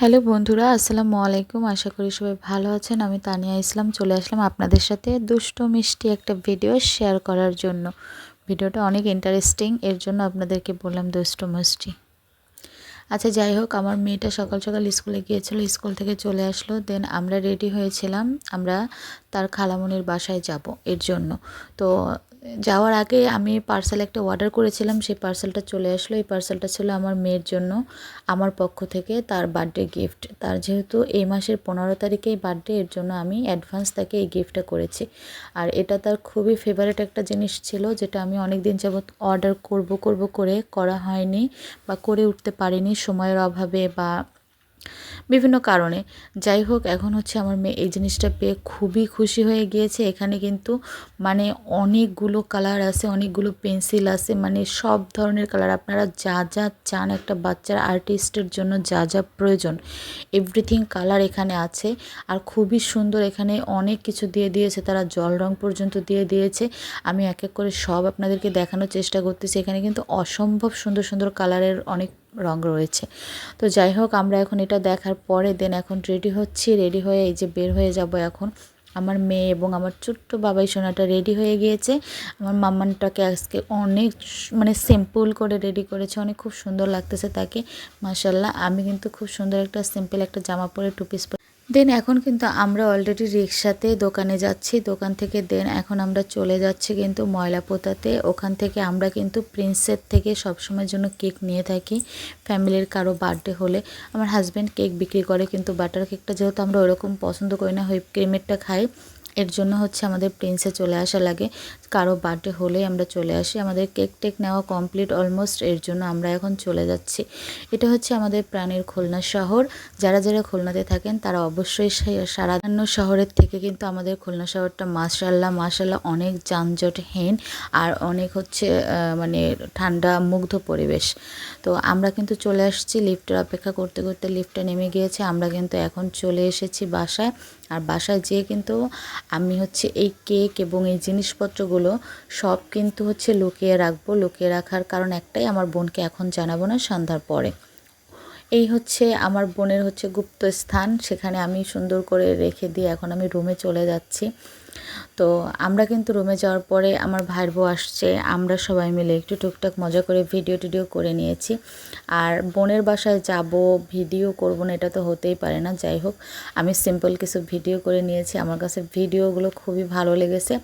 Hello বন্ধুরা, আসসালামু আলাইকুম। আশা করি সবাই ভালো আছেন। আমি তানিয়া ইসলাম, চলে আসলাম আপনাদের সাথে দুষ্ট মিষ্টি একটা ভিডিও শেয়ার করার জন্য। ভিডিওটা অনেক ইন্টারেস্টিং এর জন্য আপনাদেরকে বললাম দুষ্ট মিষ্টি। আচ্ছা যাই হোক, আমার মেয়েটা সকাল সকাল স্কুলে গিয়েছিল, স্কুল থেকে চলে আসলো। দেন আমরা রেডি হয়েছিলাম, আমরা তার খালামনির বাসায় যাব এর জন্য। তো যাওয়ার আগে আমি পার্সেল একটা অর্ডার করেছিলাম, সেই পার্সেলটা চলে আসলো। এই পার্সেলটা ছিল আমার মেয়ের জন্য, আমার পক্ষ থেকে তার বার্থডে গিফট তার যেহেতু এই মাসের পনেরো তারিখেই বার্থডে এর জন্য আমি অ্যাডভান্স তাকে এই গিফটটা করেছি। আর এটা তার খুবই ফেভারিট একটা জিনিস ছিল, যেটা আমি অনেক দিন যাবৎ অর্ডার করব করব করে করা হয়নি বা করে উঠতে পারিনি সময়ের অভাবে বা বিভিন্ন কারণে। যাই হোক, এখন হচ্ছে আমার মেয়ে এই জিনিসটা পেয়ে খুবই খুশি হয়ে গিয়েছে। এখানে কিন্তু মানে অনেকগুলো কালার আছে, অনেকগুলো পেন্সিল আছে মানে সব ধরনের কালার। আপনারা যা যা চান একটা বাচ্চার আর্টিস্টের জন্য যা যা প্রয়োজন, এভরিথিং কালার এখানে আছে। আর খুবই সুন্দর এখানে অনেক কিছু দিয়ে দিয়েছে, তারা জল রং পর্যন্ত দিয়ে দিয়েছে। আমি এক এক করে সব আপনাদেরকে দেখানোর চেষ্টা করতেছি। এখানে কিন্তু অসম্ভব সুন্দর সুন্দর কালারের অনেক রং রয়েছে। তো যাই হোক, আমরা এখন এটা দেখার পরে দেন এখন রেডি হচ্ছি রেডি হয়ে এই যে বের হয়ে যাব এখন। আমার মেয়ে এবং আমার ছোট্ট বাবাই সোনাটা রেডি হয়ে গিয়েছে। আমার মাম্মানটাকে আজকে অনেক মানে সিম্পল করে রেডি করেছে, অনেক খুব সুন্দর লাগতেছে তাকে। মাসাল্লাহ আমি কিন্তু খুব সুন্দর একটা সিম্পল একটা জামা পরে টু পিস দেন এখন কিন্তু আমরা অলরেডি রিক্সাতে দোকানে যাচ্ছি। দোকান থেকে দেন এখন আমরা চলে যাচ্ছি কিন্তু ময়লা পোতাতে। ওখান থেকে আমরা কিন্তু প্রিন্সের থেকে সবসময়ের জন্য কেক নিয়ে থাকি। ফ্যামিলির কারও বার্থডে হলে। আমার হাজব্যান্ড কেক বিক্রি করে কিন্তু বাটার কেকটা যেহেতু আমরা ওরকম পছন্দ করি না হুইপ ক্রিমেরটা খাই। এর জন্য হচ্ছে আমাদের প্রিন্সে চলে আসা লাগে। কারও বার্থডে হলেই আমরা চলে আসি। আমাদের কেক টেক নেওয়া কমপ্লিট অলমোস্ট, এর জন্য আমরা এখন চলে যাচ্ছি। এটা হচ্ছে আমাদের প্রাণের খুলনা শহর। যারা যারা খুলনাতে থাকেন, তারা অবশ্যই সারাধান্য শহরের থেকে কিন্তু আমাদের খুলনা শহরটা মাসাল্লাহ মাসাল্লাহ অনেক যানজটহীন আর অনেক হচ্ছে মানে ঠান্ডা, মুগ্ধ পরিবেশ। তো আমরা কিন্তু চলে আসছি, লিফটের অপেক্ষা করতে করতে লিফটে নেমে গিয়েছে। আমরা কিন্তু এখন চলে এসেছি বাসায়। আর বাসায় যেয়ে কিন্তু আমি হচ্ছে এই কেক এবং এই জিনিসপত্রগুলো সব কিন্তু হচ্ছে লুকিয়ে রাখব। লুকিয়ে রাখার কারণ একটাই, আমার বোনকে এখন জানাব না সন্ধ্যার পরে। এই হচ্ছে আমার বোনের হচ্ছে গুপ্ত স্থান। সেখানে আমি সুন্দর করে রেখে দিয়ে এখন আমি রুমে চলে যাচ্ছি। তো আমরা কিন্তু রুমে যাওয়ার পরে আমার ভাইয়ের বউ আসছে, আমরা সবাই মিলে একটু টুকটাক মজা করে ভিডিও টিডিও করে নিয়েছি। আর বোনের বাসায় যাব ভিডিও করব না, এটা তো হতেই পারে না, যাই হোক। আমি সিম্পল কিছু ভিডিও করে নিয়েছি, আমার কাছে ভিডিওগুলো খুবই ভালো লেগেছে।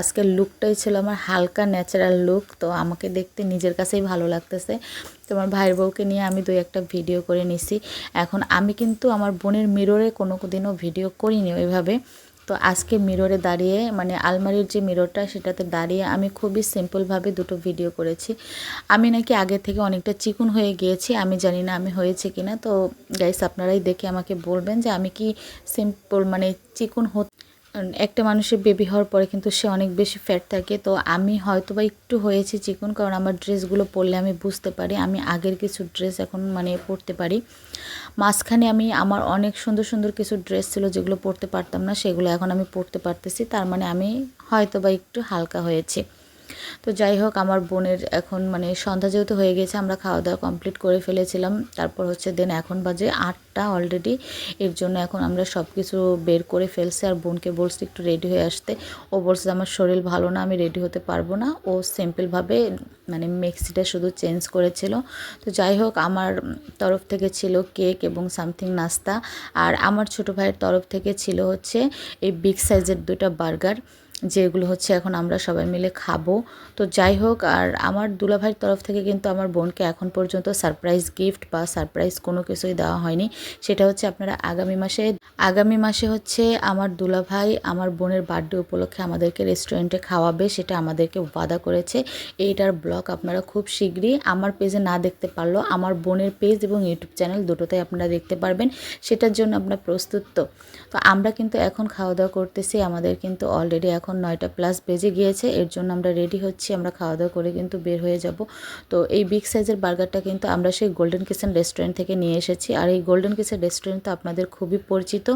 আজকের লুকটাই ছিল আমার হালকা ন্যাচারাল লুক তো আমাকে দেখতে নিজের কাছেই ভালো লাগতেছে। তোমার ভাইয়ের বউকে নিয়ে আমি দুই একটা ভিডিও করে নিছি। এখন আমি কিন্তু আমার বোনের মিররে কোনো দিনও ভিডিও করিনি ওইভাবে। তো আজকে মিররে দাঁড়িয়ে মানে আলমারির যে মিররটা সেটাতে দাঁড়িয়ে আমি খুবই সিম্পলভাবে দুটো ভিডিও করেছি। আমি নাকি আগে থেকে অনেকটা চিকুন হয়ে গিয়েছি, আমি জানি না আমি হয়েছে কি না তো গাইস আপনারাই দেখে আমাকে বলবেন যে আমি কি সিম্পল মানে চিকুন হতে একটা মানুষের বেবি হওয়ার পরে কিন্তু সে অনেক বেশি ফ্যাট থাকে। তো আমি হয়তো বা একটু হয়েছি চিকন, কারণ আমার ড্রেসগুলো পরলে আমি বুঝতে পারি। আমি আগের কিছু ড্রেস এখন মানে পরতে পারি। মাঝখানে আমি, আমার অনেক সুন্দর সুন্দর কিছু ড্রেস ছিল যেগুলো পরতে পারতাম না, সেগুলো এখন আমি পরতে পারতেছি। তার মানে আমি হয়তো বা একটু হালকা হয়েছি। তো যাই হোক, আমার বোনের এখন মানে সন্ধ্যা যেহেতু হয়ে গেছে, আমরা খাওয়া দাওয়া কমপ্লিট করে ফেলেছিলাম। তারপর হচ্ছে দেন এখন বাজে আটটা অলরেডি এর জন্য এখন আমরা সব কিছু বের করে ফেলছি। আর বোনকে বলছি একটু রেডি হয়ে আসতে। ও বলছে, আমার শরীর ভালো না, আমি রেডি হতে পারব না। ও সিম্পলভাবে মানে মেক্সিটা শুধু চেঞ্জ করেছিল। তো যাই হোক, আমার তরফ থেকে ছিল কেক এবং সামথিং নাস্তা। আর আমার ছোটো ভাইয়ের তরফ থেকে ছিল হচ্ছে এই বিগ সাইজের দুটা বার্গার যেগুলো হচ্ছে এখন আমরা সবাই মিলে খাব। তো যাই হোক, আর আমার দুলাভাইয়ের তরফ থেকে কিন্তু আমার বোনকে এখন পর্যন্ত সারপ্রাইজ গিফট বা সারপ্রাইজ কোনো কিছুই দেওয়া হয়নি। সেটা হচ্ছে আপনারা আগামী মাসে আগামী মাসে হচ্ছে আমার দুলাভাই আমার বোনের বার্থডে উপলক্ষে আমাদেরকে রেস্টুরেন্টে খাওয়াবে, সেটা আমাদেরকে ওয়াদা করেছে। এইটার ব্লগ আপনারা খুব শীঘ্রই আমার পেজে না দেখতে পারল আমার বোনের পেজ এবং ইউটিউব চ্যানেল দুটোতেই আপনারা দেখতে পারবেন, সেটার জন্য আপনার প্রস্তুত তো। তো আমরা কিন্তু এখন খাওয়া দাওয়া করতেছি, আমাদের কিন্তু অলরেডি এখন এখন নয়টা প্লাস বেজে গিয়েছে, এর জন্য আমরা রেডি হচ্ছি, আমরা খাওয়া দাওয়া করে কিন্তু বের হয়ে যাব। তো এই বিগ সাইজের বার্গারটা কিন্তু আমরা সেই গোল্ডেন কিচেন রেস্টুরেন্ট থেকে নিয়ে এসেছি। আর এই গোল্ডেন কিচেন রেস্টুরেন্ট তো আপনাদের খুবই পরিচিত,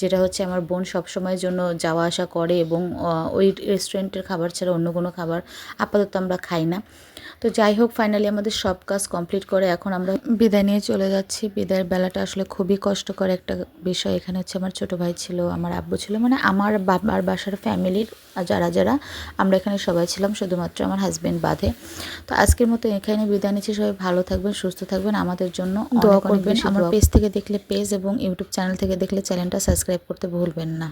যেটা হচ্ছে আমার বোন সবসময়ের জন্য যাওয়া আসা করে এবং ওই রেস্টুরেন্টের খাবার ছাড়া অন্য কোনো খাবার আপাতত আমরা খাই না। তো যাই হোক ফাইনালি আমাদের সব কাজ কমপ্লিট করে এখন আমরা বিদায় নিয়ে চলে যাচ্ছি। বিদায়ের বেলাটা আসলে খুবই কষ্টকর একটা বিষয়। এখানে হচ্ছে আমার ছোট ভাই ছিল, আমার আব্বু ছিল মানে আমার বাবার বাসার ফ্যামিলির যারা যারা আমরা এখানে সবাই ছিলাম শুধুমাত্র আমার হাজব্যান্ড বাদে। তো আজকের মতো এখানে বিদায় নিচ্ছি। সবাই ভালো থাকবেন সুস্থ থাকবেন। আমাদের জন্য দোয়া করবেন আমার পেজ থেকে দেখলে পেজ এবং ইউটিউব চ্যানেল থেকে দেখলে চ্যানেলটা সাবস্ক্রাইব করতে ভুলবেন না।